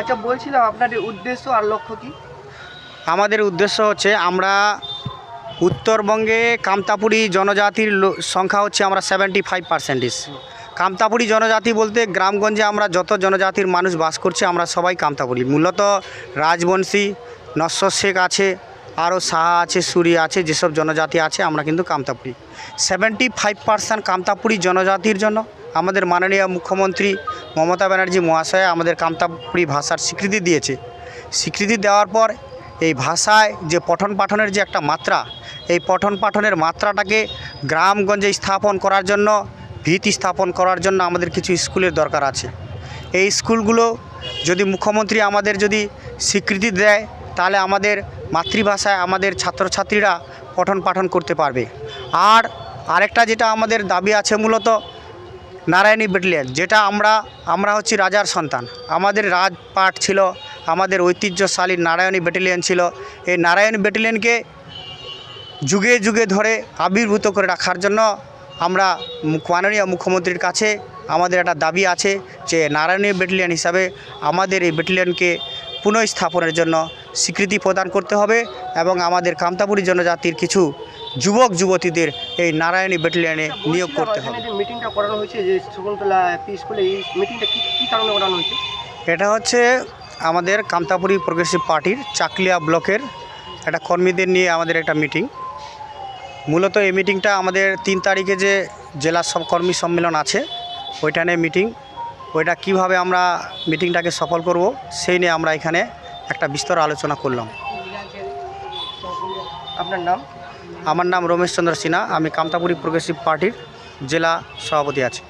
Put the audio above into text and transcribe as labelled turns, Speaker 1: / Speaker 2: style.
Speaker 1: আচ্ছা বলছিলাম, আপনাদের উদ্দেশ্য আর লক্ষ্য কি?
Speaker 2: আমাদের উদ্দেশ্য হচ্ছে আমরা উত্তরবঙ্গে কামতাপুরি জনজাতির সংখ্যা হচ্ছে আমরা সেভেন্টি ফাইভ পার্সেন্টেজ কামতাপুরি জনজাতি বলতে গ্রামগঞ্জে আমরা যত জনজাতির মানুষ বাস করছে, আমরা সবাই কামতাপুরি। মূলত রাজবংশী, নশ্বর শেখ আছে, আরও সাহা আছে, সুরি আছে, যেসব জনজাতি আছে, আমরা কিন্তু Kamtapuri. Seventy five percent Kamtapuri জনজাতির জন্য। আমাদের মাননীয় মুখ্যমন্ত্রী মমতা ব্যানার্জি মহাশয় আমাদের কামতাপুরি ভাষার স্বীকৃতি দিয়েছে। স্বীকৃতি দেওয়ার পর এই ভাষায় যে পঠন পাঠনের যে একটা মাত্রা, এই পঠন পাঠনের মাত্রাটাকে গ্রামগঞ্জে স্থাপন করার জন্য, ভিত স্থাপন করার জন্য আমাদের কিছু স্কুলের দরকার আছে। এই স্কুলগুলো যদি মুখ্যমন্ত্রী আমাদের যদি স্বীকৃতি দেয়, তাহলে আমাদের মাতৃভাষায় আমাদের ছাত্রছাত্রীরা পঠন পাঠন করতে পারবে। আর আরেকটা যেটা আমাদের দাবি আছে মূলত নারায়ণী ব্যাটালিয়ন যেটা আমরা আমরা হচ্ছি রাজার সন্তান। আমাদের রাজপাট ছিল, আমাদের ঐতিহ্যশালী নারায়ণী ব্যাটালিয়ন ছিল। এই নারায়ণী ব্যাটালিয়নকে যুগে যুগে ধরে আবির্ভূত করে রাখার জন্য আমরা মাননীয় মুখ্যমন্ত্রীর কাছে আমাদের একটা দাবি আছে যে নারায়ণী ব্যাটালিয়ন হিসাবে আমাদের এই ব্যাটালিয়নকে পুনঃস্থাপনের জন্য স্বীকৃতি প্রদান করতে হবে এবং আমাদের কামতাপুরী জনজাতির কিছু যুবক যুবতীদের এই নারায়ণী ব্যাটালিয়নে নিয়োগ করতে হবে।
Speaker 1: মিটিংটা করানো হয়েছে যে শকুন্তলা পি স্কুলে এই মিটিংটা কি কি কারণে করানো হয়েছে?
Speaker 2: এটা হচ্ছে আমাদের কামতাপুরি প্রোগ্রেসিভ পার্টির চাকলিয়া ব্লকের একটা কর্মীদের নিয়ে আমাদের একটা মিটিং মূলত এই মিটিংটা আমাদের তিন তারিখে যে জেলা সব কর্মী সম্মেলন আছে ওইটা নিয়ে মিটিং ওইটা কীভাবে আমরা মিটিংটাকে সফল করব সেই নিয়ে আমরা এখানে একটা বিস্তর আলোচনা করলাম।
Speaker 1: আপনার নাম?
Speaker 2: আমার নাম রমেশ চন্দ্র সিনহা আমি কামতাপুরি প্রোগ্রেসিভ পার্টির জেলা সভাপতি আছি।